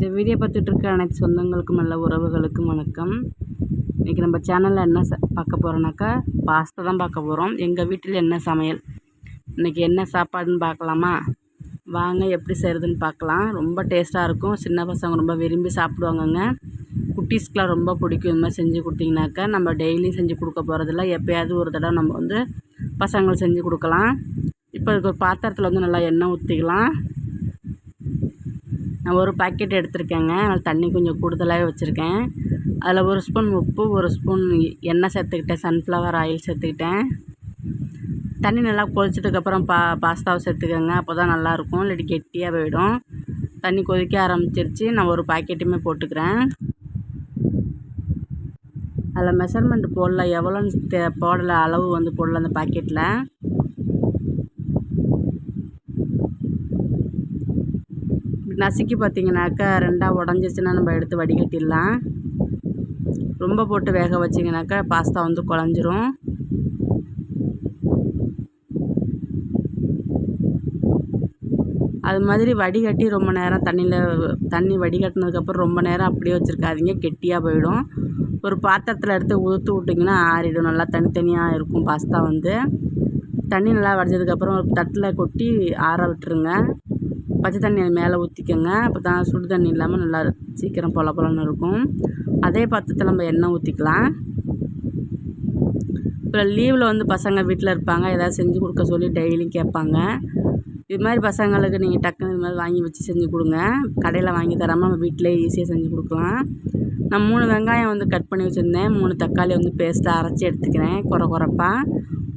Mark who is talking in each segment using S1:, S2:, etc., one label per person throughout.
S1: இந்த வீடியோ பார்த்துட்ருக்க அனைத்து சொந்தங்களுக்கும் நல்ல உறவுகளுக்கும் வணக்கம். இன்றைக்கி நம்ம சேனலில் என்ன ச பார்க்க போகிறோன்னாக்கா பாஸ்தா தான் பார்க்க போகிறோம் எங்கள் வீட்டில் என்ன சமையல்? இன்றைக்கி என்ன சாப்பாடுன்னு பார்க்கலாமா? வாங்க எப்படி செய்கிறதுன்னு பார்க்கலாம். ரொம்ப டேஸ்ட்டாக இருக்கும். சின்ன பசங்க ரொம்ப விரும்பி சாப்பிடுவாங்கங்க. குட்டீஸ்க்கெலாம் ரொம்ப பிடிக்கும். இந்த மாதிரி செஞ்சு கொடுத்தீங்கனாக்கா நம்ம டெய்லியும் செஞ்சு கொடுக்க போகிறதில்ல எப்போயாவது ஒரு தடவை நம்ம வந்து பசங்களுக்கு செஞ்சு கொடுக்கலாம். இப்போ ஒரு பாத்திரத்தில் வந்து நல்லா எண்ணெய் ஊற்றிக்கலாம் நான் ஒரு பாக்கெட் எடுத்திருக்கேங்க. அதில் தண்ணி கொஞ்சம் கூடுதலாகவே வச்சுருக்கேன். அதில் ஒரு ஸ்பூன் உப்பு ஒரு ஸ்பூன் எண்ணெய் சேர்த்துக்கிட்டேன். சன்ஃப்ளவர் ஆயில் சேர்த்துக்கிட்டேன். தண்ணி நல்லா கொதிச்சதுக்கப்புறம் பா பாஸ்தாவை சேர்த்துக்கோங்க. அப்போ தான் நல்லாயிருக்கும். இல்லாட்டி கெட்டியாக போயிடும். தண்ணி கொதிக்க ஆரம்பிச்சிருச்சு. நான் ஒரு பாக்கெட்டுமே போட்டுக்கிறேன். அதில் மெஷர்மெண்ட் போடல. எவ்வளோன்னு தே போடலை. அளவு வந்து போடல அந்த பாக்கெட்டில் நசுக்கி பார்த்தீங்கன்னாக்கா ரெண்டாக உடஞ்சிச்சின்னா நம்ம எடுத்து வடிகட்டிடலாம். ரொம்ப போட்டு வேக வச்சிங்கனாக்கா பாஸ்தா வந்து குழஞ்சிரும். அது மாதிரி வடிகட்டி ரொம்ப நேரம் தண்ணியில் தண்ணி வடிகட்டினதுக்கப்புறம் ரொம்ப நேரம் அப்படியே வச்சுருக்காதீங்க கெட்டியாக போயிடும். ஒரு பாத்திரத்தில் எடுத்து ஊற்று விட்டிங்கன்னா ஆறிடும். நல்லா தனித்தனியாக இருக்கும் பாஸ்தா வந்து. தண்ணி நல்லா வடிஞ்சதுக்கப்புறம் ஒரு தட்டில் கொட்டி ஆற விட்டுருங்க. பச்சை தண்ணி அது மேலே ஊற்றிக்கோங்க அப்போ தான் சுடு தண்ணி இல்லாமல் நல்லா சீக்கிரம் பொல பொலன்னு இருக்கும். அதே பாத்திரத்தில் நம்ம எண்ணெய் ஊற்றிக்கலாம் இப்போ லீவில் வந்து பசங்க வீட்டில் இருப்பாங்க. ஏதாவது செஞ்சு கொடுக்க சொல்லி டெய்லியும் கேட்பாங்க. இது மாதிரி பசங்களுக்கு நீங்கள் டக்குன்னு இது மாதிரி வாங்கி வச்சு செஞ்சு கொடுங்க. கடையில் வாங்கி தராமல் நம்ம வீட்டிலே ஈஸியாக செஞ்சு கொடுக்கலாம். நான் மூணு வெங்காயம் வந்து கட் பண்ணி வச்சுருந்தேன். மூணு தக்காளி வந்து பேஸ்ட்டாக அரைச்சி எடுத்துக்கிறேன். குறை குறைப்பாக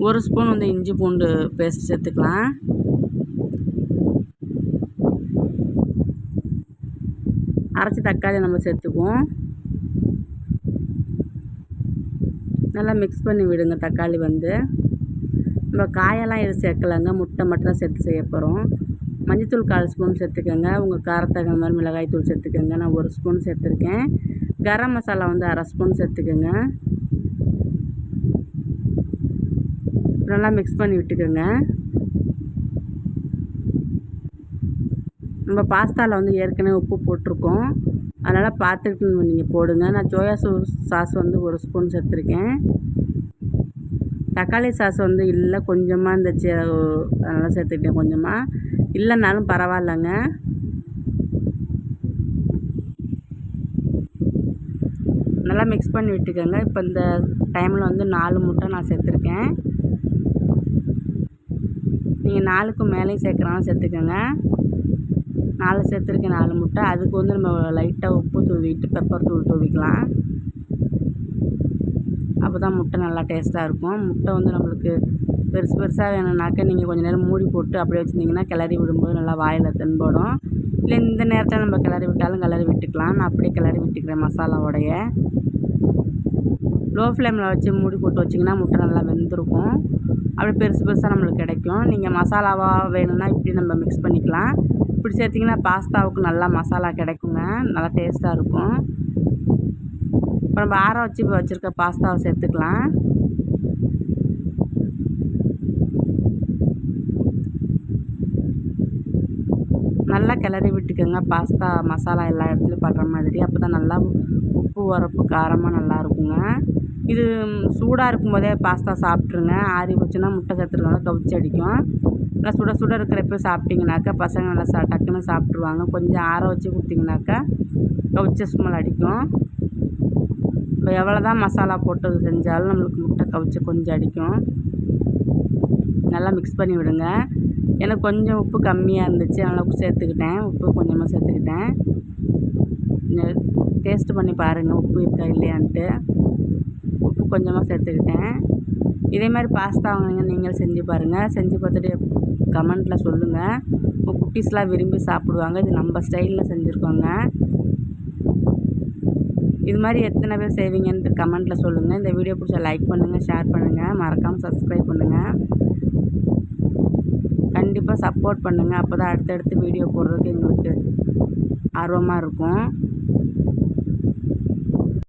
S1: ஒரு ஸ்பூன் வந்து இஞ்சி பூண்டு பேஸ்ட் சேர்த்துக்கலாம். அரைச்சி தக்காளி நம்ம சேர்த்துக்குவோம். நல்லா மிக்ஸ் பண்ணி விடுங்க தக்காளி வந்து. நம்ம காயெல்லாம் எதுவும் சேர்க்கலாங்க முட்டை மட்டும் தான் சேர்த்து செய்ய போகிறோம் மஞ்சத்தூள் கால் ஸ்பூன் சேர்த்துக்கோங்க. உங்கள் காரத்தகுந்த மாதிரி மிளகாய் தூள் சேர்த்துக்கோங்க. நான் ஒரு ஸ்பூன் சேர்த்துருக்கேன். கரம் மசாலா வந்து அரை ஸ்பூன் சேர்த்துக்கோங்க. நல்லா மிக்ஸ் பண்ணி விட்டுக்கோங்க. நம்ம பாஸ்தாவில் வந்து ஏற்கனவே உப்பு போட்டிருக்கோம். அதனால் பார்த்துட்டு நீங்கள் போடுங்க. நான் சோயா சோஸ் சாஸ் வந்து ஒரு ஸ்பூன் சேர்த்துருக்கேன். தக்காளி சாஸ் வந்து இல்லை கொஞ்சமாக இருந்துச்சு அதனால் சேர்த்துக்கிட்டேன் கொஞ்சமாக இல்லைனாலும் பரவாயில்லைங்க. நல்லா மிக்ஸ் பண்ணி விட்டுக்கோங்க. இப்போ இந்த டைமில் வந்து நாலு முட்டை நான் சேர்த்துருக்கேன். நீங்கள் நாலுக்கும் மேலேயும் சேர்க்குறாலும் சேர்த்துக்கோங்க. நாலு சேர்த்துருக்கேன் நாலு முட்டை. அதுக்கு வந்து நம்ம லைட்டாக உப்பு தூவிட்டு பெப்பர் தூள் தூவிக்கலாம். அப்போ தான் முட்டை நல்லா டேஸ்ட்டாக இருக்கும். முட்டை வந்து நம்மளுக்கு பெருசு பெருசாக வேணும்னாக்கா நீங்கள் கொஞ்சம் நேரம் மூடி போட்டு அப்படியே வச்சுருந்தீங்கன்னா கிளறி விடும்போது நல்லா வாயில் தென்படும். இல்லை இந்த நேரத்தில் நம்ம கிளறி விட்டாலும் கிளறி விட்டுக்கலாம். நான் அப்படியே கிளறி விட்டுக்கிறேன் மசாலாவோடைய. லோ ஃப்ளேமில் வச்சு மூடி போட்டு வச்சிங்கன்னா முட்டை நல்லா வெந்திருக்கும். அப்படி பெருசு பெருசாக நம்மளுக்கு கிடைக்கும். நீங்கள் மசாலாவாக வேணும்னா இப்படி நம்ம மிக்ஸ் பண்ணிக்கலாம். இப்படி சேர்த்திங்கன்னா பாஸ்தாவுக்கு நல்லா மசாலா கிடைக்குங்க. நல்லா டேஸ்ட்டாக இருக்கும். இப்போ நம்ம ஆற வச்சு இப்போ வச்சுருக்க பாஸ்தாவை சேர்த்துக்கலாம். நல்லா கிளறி விட்டுக்கோங்க. பாஸ்தா மசாலா எல்லா இடத்துலையும் படுற மாதிரி. அப்போ தான் நல்லா உப்பு உரப்பு காரமாக நல்லா இருக்குங்க. இது சூடாக இருக்கும் போதே பாஸ்தா சாப்பிட்ருங்க. ஆறி போச்சுன்னா முட்டை சேர்த்துருக்கனால கவிச்சு அடிக்கும். நல்லா சுட சுட இருக்கிறப்ப சாப்பிட்டிங்கனாக்கா பசங்க நல்லா சா டக்குன்னு சாப்பிட்ருவாங்க. கொஞ்சம் ஆற வச்சு கொடுத்திங்கனாக்கா கவிச்ச ஸ்மெல் அடிக்கும். இப்போ எவ்வளோ தான் மசாலா போட்டு செஞ்சாலும் நம்மளுக்கு முட்டை கவிச்சு கொஞ்சம் அடிக்கும். நல்லா மிக்ஸ் பண்ணி விடுங்க. எனக்கு கொஞ்சம் உப்பு கம்மியாக இருந்துச்சு. அதனால் சேர்த்துக்கிட்டேன். உப்பு கொஞ்சமாக சேர்த்துக்கிட்டேன். டேஸ்ட்டு பண்ணி பாருங்கள் உப்பு இருக்கா இல்லையான்ட்டு. கொஞ்சமாக சேர்த்துக்கிட்டேன். இதே மாதிரி பாஸ்தா வாங்கினீங்க நீங்கள் செஞ்சு பாருங்கள் செஞ்சு பார்த்துட்டு கமெண்ட்டில் சொல்லுங்கள் உங்கள் குட்டீஸ்லாம் விரும்பி சாப்பிடுவாங்க. இது நம்ம ஸ்டைலில் செஞ்சுருக்கோங்க. இது மாதிரி எத்தனை பேர் செய்வீங்கன்ட்டு கமெண்ட்டில் சொல்லுங்கள் இந்த வீடியோ பிடிச்சா லைக் பண்ணுங்கள் ஷேர் பண்ணுங்கள் மறக்காமல் சப்ஸ்கிரைப் பண்ணுங்கள் கண்டிப்பாக சப்போர்ட் பண்ணுங்கள் அப்போ தான் அடுத்தடுத்து வீடியோ போடுறதுக்கு எங்களுக்கு ஆர்வமாக இருக்கும்.